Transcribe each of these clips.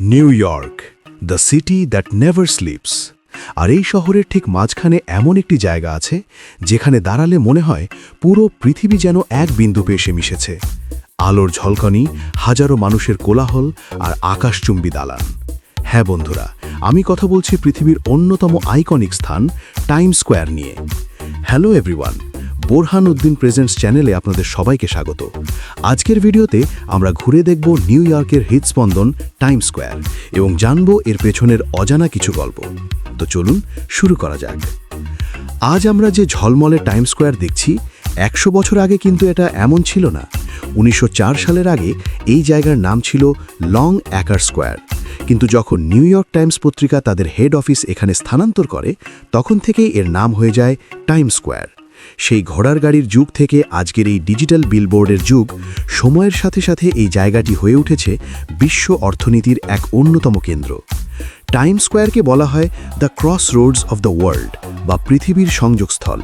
New York, the city that never sleeps. আর এই শহরের ঠিক মাঝখানে এমন একটি জায়গা আছে, যেখানে দাঁড়ালে মনে হয় পুরো পৃথিবী যেন এক বিন্দুপে এসে মিশেছে। আলোর ঝলকানি, হাজারো মানুষের কোলাহল আর আকাশচুম্বী দালান। হ্যাঁ বন্ধুরা, আমি কথা বলছি পৃথিবীর অন্যতম আইকনিক স্থান টাইম স্কোয়ার নিয়ে। Hello everyone Borhan Uddin presents চ্যানেলে আপনাদের সবাইকে স্বাগত। আজকের ভিডিওতে আমরা ঘুরে দেখব নিউ ইয়র্কের হৃদস্পন্দন টাইম স্কোয়ার এবং জানব এর পেছনের অজানা কিছু গল্প। তো চলুন শুরু করা যাক। আজ আমরা যে ঝলমলে টাইম স্কোয়ার দেখছি, একশো বছর আগে কিন্তু এটা এমন ছিল না। উনিশশো চার সালের আগে এই জায়গার নাম ছিল লং অ্যাকার স্কোয়ার। কিন্তু যখন নিউ ইয়র্ক টাইমস পত্রিকা তাদের হেড অফিস এখানে স্থানান্তর করে, তখন থেকেই এর নাম হয়ে যায় টাইম স্কোয়ার। সেই ঘোড়ার গাড়ির যুগ থেকে আজকের এই ডিজিটাল বিলবোর্ডের যুগ সময়ের সাথে সাথে এই জায়গাটি হয়ে উঠেছে বিশ্ব অর্থনীতির এক অন্যতম কেন্দ্র। টাইম স্কোয়ারকে বলা হয় the cross roads of the world বা পৃথিবীর সংযোগস্থল।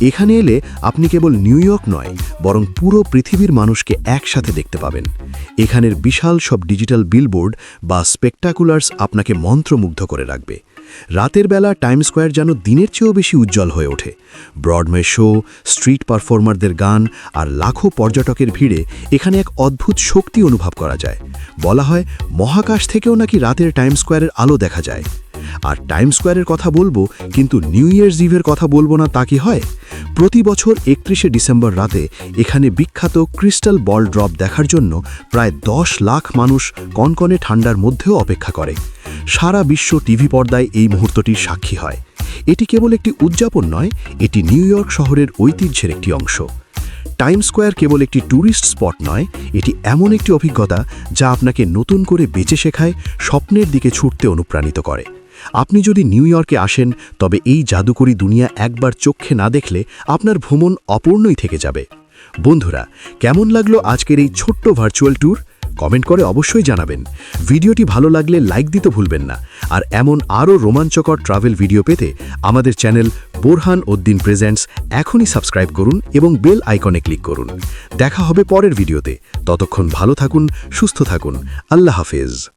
এখানে এলে আপনি কেবল নিউ ইয়র্ক নয়, বরং পুরো পৃথিবীর মানুষকে একসাথে দেখতে পাবেন। এখানের বিশাল সব ডিজিটাল বিলবোর্ড বা স্পেকটাকুলার্স আপনাকে মন্ত্রমুগ্ধ করে রাখবে। রাতের বেলা টাইম স্কোয়ার যেন দিনের চেয়েও বেশি উজ্জ্বল হয়ে ওঠে। ব্রডমে শো, স্ট্রিট পারফর্মারদের গান আর লাখো পর্যটকের ভিড়ে এখানে এক অদ্ভুত শক্তি অনুভব করা যায়। বলা হয়, মহাকাশ থেকেও নাকি রাতের টাইম স্কোয়ারের আলো দেখা যায়। আর টাইম স্কোয়ারের কথা বলব, কিন্তু নিউ ইয়ার্স ইভের কথা বলব না তা কি হয়? প্রতি বছর একত্রিশে ডিসেম্বর রাতে এখানে বিখ্যাত ক্রিস্টাল বল ড্রপ দেখার জন্য প্রায় দশ লাখ মানুষ কনকনে ঠান্ডার মধ্যেও অপেক্ষা করে। সারা বিশ্ব টিভি পর্দায় এই মুহূর্তটির সাক্ষী হয়। এটি কেবল একটি উদযাপন নয়, এটি নিউ ইয়র্ক শহরের ঐতিহ্যের একটি অংশ। টাইম স্কোয়ার কেবল একটি ট্যুরিস্ট স্পট নয়, এটি এমন একটি অভিজ্ঞতা যা আপনাকে নতুন করে বেঁচে শেখায়, স্বপ্নের দিকে ছুটতে অনুপ্রাণিত করে। আপনি যদি নিউ ইয়র্কে আসেন, তবে এই জাদুকরী দুনিয়া একবার চোখে না দেখলে আপনার ভ্রমণ অপূর্ণই থেকে যাবে। বন্ধুরা, কেমন লাগল আজকের এই ছোট্ট ভার্চুয়াল ট্যুর কমেন্ট করে অবশ্যই জানাবেন। ভিডিওটি ভালো লাগলে লাইক দিতে ভুলবেন না। আর এমন আরও রোমাঞ্চকর ট্রাভেল ভিডিও পেতে আমাদের চ্যানেল বোরহান উদ্দিন প্রেজেন্টস এখনই সাবস্ক্রাইব করুন এবং বেল আইকনে ক্লিক করুন। দেখা হবে পরের ভিডিওতে। ততক্ষণ ভালো থাকুন, সুস্থ থাকুন। আল্লাহ হাফেজ।